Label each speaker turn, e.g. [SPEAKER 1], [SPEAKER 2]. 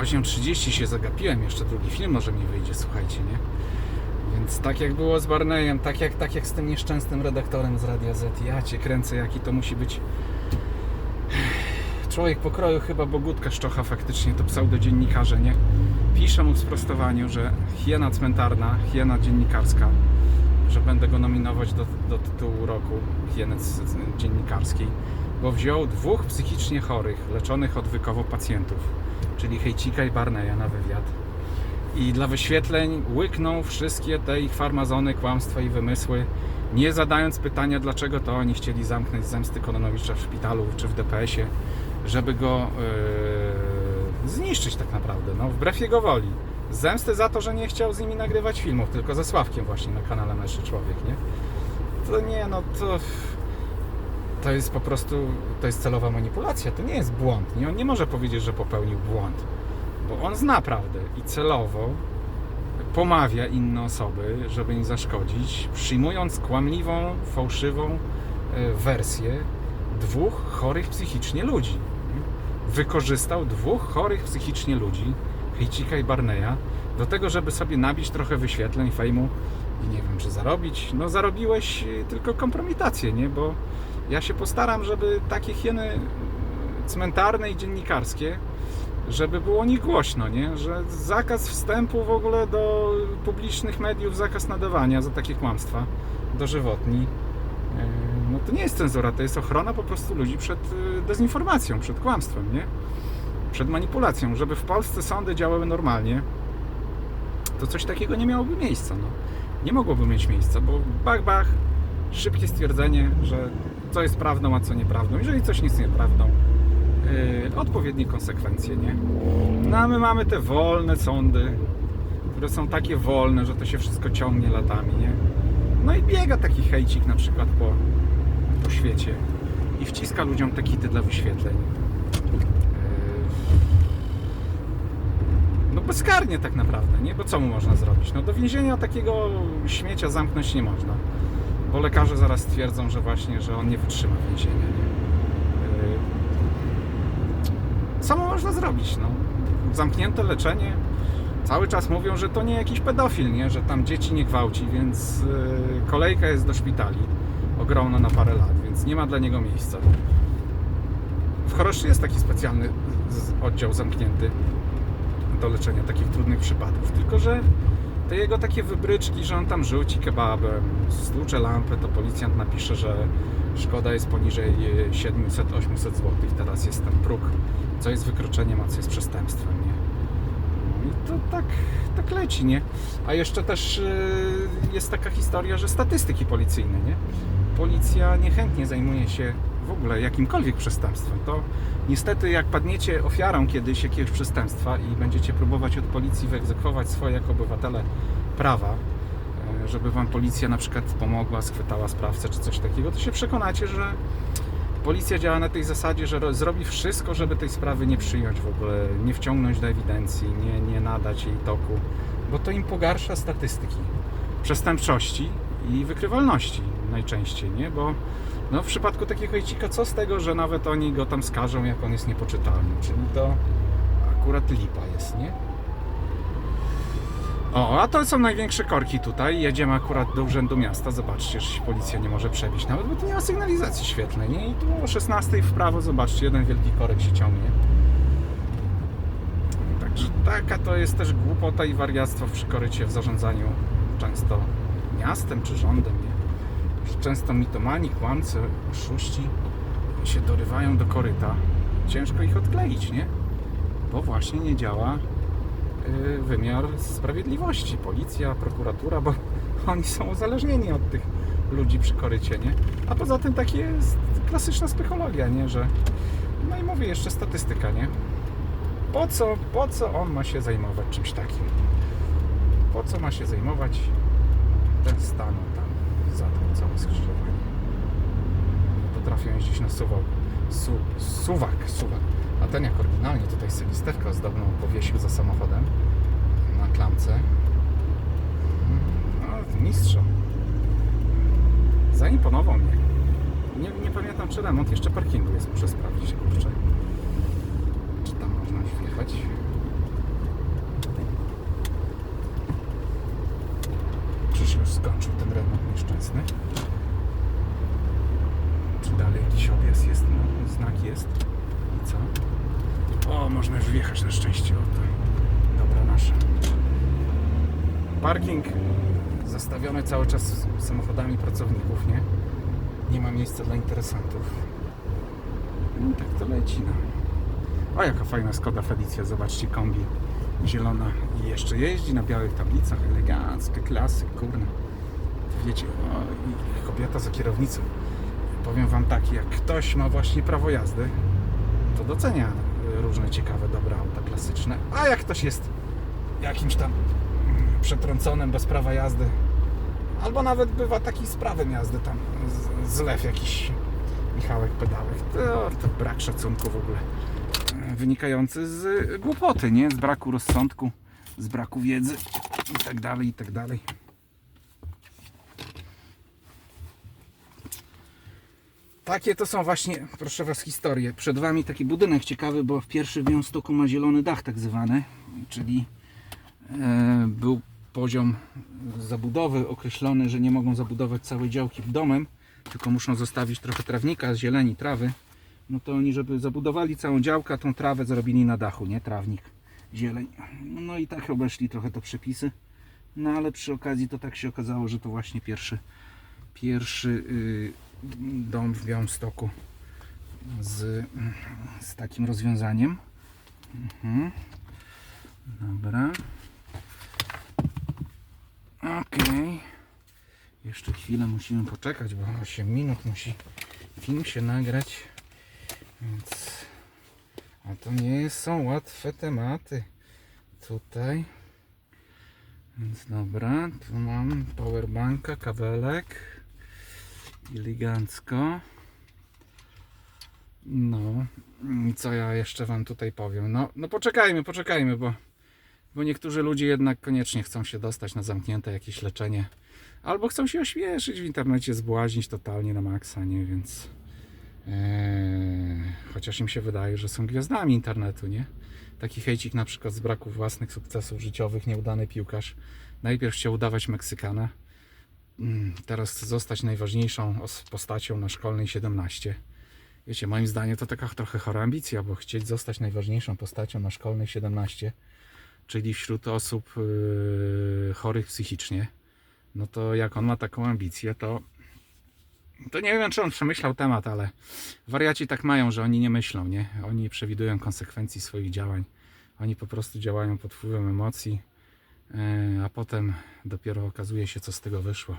[SPEAKER 1] 8.30 się zagapiłem, jeszcze drugi film może mi wyjdzie, słuchajcie, nie? Więc tak jak było z Barneyem, tak jak, tak jak z tym nieszczęsnym redaktorem z Radia Z, ja cię kręcę, jaki to musi być człowiek pokroju, chyba Bogutka Szczocha faktycznie, to pseudodziennikarze, nie? Pisze mu w sprostowaniu, że hiena cmentarna, hiena dziennikarska, że będę go nominować do, do tytułu roku hieny dziennikarskiej, bo wziął dwóch psychicznie chorych, leczonych odwykowo pacjentów, czyli Hejcika i Barneya na wywiad i dla wyświetleń łyknął wszystkie te ich farmazony, kłamstwa i wymysły, nie zadając pytania, dlaczego to oni chcieli zamknąć zemsty Kononowicza w szpitalu czy w DPS-ie, żeby go yy, zniszczyć tak naprawdę, no, wbrew jego woli. Zemsty za to, że nie chciał z nimi nagrywać filmów, tylko ze Sławkiem właśnie na kanale Mężczy Człowiek, nie? To nie, no to... To jest po prostu, to jest celowa manipulacja, to nie jest błąd, nie? On nie może powiedzieć, że popełnił błąd bo on zna prawdę i celowo pomawia inne osoby, żeby im zaszkodzić, przyjmując kłamliwą, fałszywą e, wersję dwóch chorych psychicznie ludzi. Wykorzystał dwóch chorych psychicznie ludzi, Hejcika i Barneya, do tego, żeby sobie nabić trochę wyświetleń, fejmu i nie wiem, czy zarobić. No zarobiłeś e, tylko kompromitację, nie? Bo ja się postaram, żeby takie hieny cmentarne i dziennikarskie żeby było nie głośno, nie? Że zakaz wstępu w ogóle do publicznych mediów, zakaz nadawania za takie kłamstwa dożywotni. Yy, No to nie jest cenzura, to jest ochrona po prostu ludzi przed yy, dezinformacją, przed kłamstwem, nie? Przed manipulacją. Żeby w Polsce sądy działały normalnie, to coś takiego nie miałoby miejsca, no. Nie mogłoby mieć miejsca, bo bach, bach, szybkie stwierdzenie, że co jest prawdą, a co nieprawdą. Jeżeli coś nie jest nieprawdą, yy, odpowiednie konsekwencje, nie? No a my mamy te wolne sądy, które są takie wolne, że to się wszystko ciągnie latami, nie? No i biega taki hejcik na przykład po, po świecie i wciska ludziom te kity dla wyświetleń. Yy, No bezkarnie tak naprawdę, nie? Bo co mu można zrobić? No do więzienia takiego śmiecia zamknąć nie można. Bo lekarze zaraz stwierdzą, że właśnie, że on nie wytrzyma więzienia, nie? Yy, co mu można zrobić? No, zamknięte leczenie. Cały czas mówią, że to nie jakiś pedofil, nie? że tam dzieci nie gwałci, więc yy, kolejka jest do szpitali ogromna na parę lat, więc nie ma dla niego miejsca. W Choroszczy jest taki specjalny oddział zamknięty do leczenia takich trudnych przypadków, tylko że te jego takie wybryczki, że on tam rzuci kebabem, stłucze lampę, to policjant napisze, że szkoda jest poniżej e, 700-800 zł. Teraz jest ten próg, co jest wykroczeniem, a co jest przestępstwem, nie? No i to tak, tak leci, nie? A jeszcze też e, jest taka historia, że statystyki policyjne, nie? Policja niechętnie zajmuje się w ogóle jakimkolwiek przestępstwem. To niestety jak padniecie ofiarą kiedyś jakiegoś przestępstwa i będziecie próbować od policji wyegzekwować swoje jako obywatele prawa, e, żeby wam policja na przykład pomogła, schwytała sprawcę czy coś takiego, to się przekonacie, że policja działa na tej zasadzie, że ro- zrobi wszystko, żeby tej sprawy nie przyjąć w ogóle, nie wciągnąć do ewidencji, nie, nie nadać jej toku, bo to im pogarsza statystyki przestępczości i wykrywalności najczęściej, nie? Bo no, w przypadku takiego hejcika, co z tego, że nawet oni go tam skażą, jak on jest niepoczytalny, czyli to akurat lipa jest, nie? O, a to są największe korki tutaj. Jedziemy akurat do urzędu miasta. Zobaczcie, że się policja nie może przebić nawet, bo tu nie ma sygnalizacji świetlnej, nie? I tu o 16 w prawo, zobaczcie, jeden wielki korek się ciągnie. Także taka to jest też głupota i wariactwo w przykorycie w zarządzaniu często miastem czy rządem, nie? Często mitomani, kłamcy, oszuści się dorywają do koryta. Ciężko ich odkleić, nie? Bo właśnie nie działa y, wymiar sprawiedliwości, policja, prokuratura, bo oni są uzależnieni od tych ludzi przy korycie, nie? A poza tym takie jest klasyczna psychologia, nie? Że no i mówię jeszcze statystyka, nie? Po co, po co on ma się zajmować czymś takim? Po co ma się zajmować ten stan tam za tym całe skrzyżowanie? Potrafią jeździć na suwak, su, suwak, suwak. A ten jak oryginalnie tutaj sobie listewkę ozdobną powiesił za samochodem na klamce. No, mistrzo. Zaimponował mnie. Nie, nie pamiętam, czy remont jeszcze parkingu jest, muszę sprawdzić, kurczę. Czy tam można wjechać? Nieszczęsny. Czy dalej jakiś objazd jest? No, znak jest. I co? O, można już wjechać na szczęście. O, to dobra nasza. Parking zastawiony cały czas samochodami pracowników, nie? Nie ma miejsca dla interesantów. No tak to leci, no. O, jaka fajna Skoda Felicia, zobaczcie, kombi zielona i jeszcze jeździ na białych tablicach, elegancka, klasyk, kurna. Wiecie, o, i kobieta za kierownicą. Powiem Wam tak, jak ktoś ma właśnie prawo jazdy, to docenia różne ciekawe, dobre auta klasyczne, a jak ktoś jest jakimś tam mm, przetrąconym bez prawa jazdy, albo nawet bywa taki z prawem jazdy tam, zlew jakiś Michałek Pedałek, to, to brak szacunku w ogóle wynikający z głupoty, nie? Z braku rozsądku, z braku wiedzy i tak dalej, i tak dalej. Takie to są właśnie, proszę Was, historie. Przed Wami taki budynek ciekawy, bo w pierwszy w Białymstoku ma zielony dach tak zwany, czyli e, był poziom zabudowy określony, że nie mogą zabudować całej działki domem, tylko muszą zostawić trochę trawnika, zieleni, trawy. No to oni, żeby zabudowali całą działkę, tą trawę zrobili na dachu, nie? Trawnik, zieleń. No i tak obeszli trochę to przepisy. No ale przy okazji to tak się okazało, że to właśnie pierwszy, pierwszy y, dom w Białymstoku z, z takim rozwiązaniem. Mhm. Dobra. Okej. Jeszcze chwilę musimy poczekać, bo 8 minut musi film się nagrać. Więc. A to nie są łatwe tematy. Tutaj. Więc dobra, tu mam powerbanka, kabelek. Elegancko. No. I co ja jeszcze wam tutaj powiem? No, no poczekajmy, poczekajmy, bo bo niektórzy ludzie jednak koniecznie chcą się dostać na zamknięte jakieś leczenie. Albo chcą się ośmieszyć w internecie, zbłaźnić totalnie na maksa, nie? Więc chociaż im się wydaje, że są gwiazdami internetu, nie? Taki hejcik na przykład z braku własnych sukcesów życiowych, nieudany piłkarz. Najpierw chciał udawać Meksykana, mm, teraz chce zostać najważniejszą os- postacią na szkolnej 17. Wiecie, moim zdaniem to taka trochę chora ambicja, bo chcieć zostać najważniejszą postacią na szkolnej 17, czyli wśród osób yy, chorych psychicznie, no to jak on ma taką ambicję, to to nie wiem, czy on przemyślał temat, ale wariaci tak mają, że oni nie myślą, nie? Oni nie przewidują konsekwencji swoich działań. Oni po prostu działają pod wpływem emocji, e, a potem dopiero okazuje się, co z tego wyszło.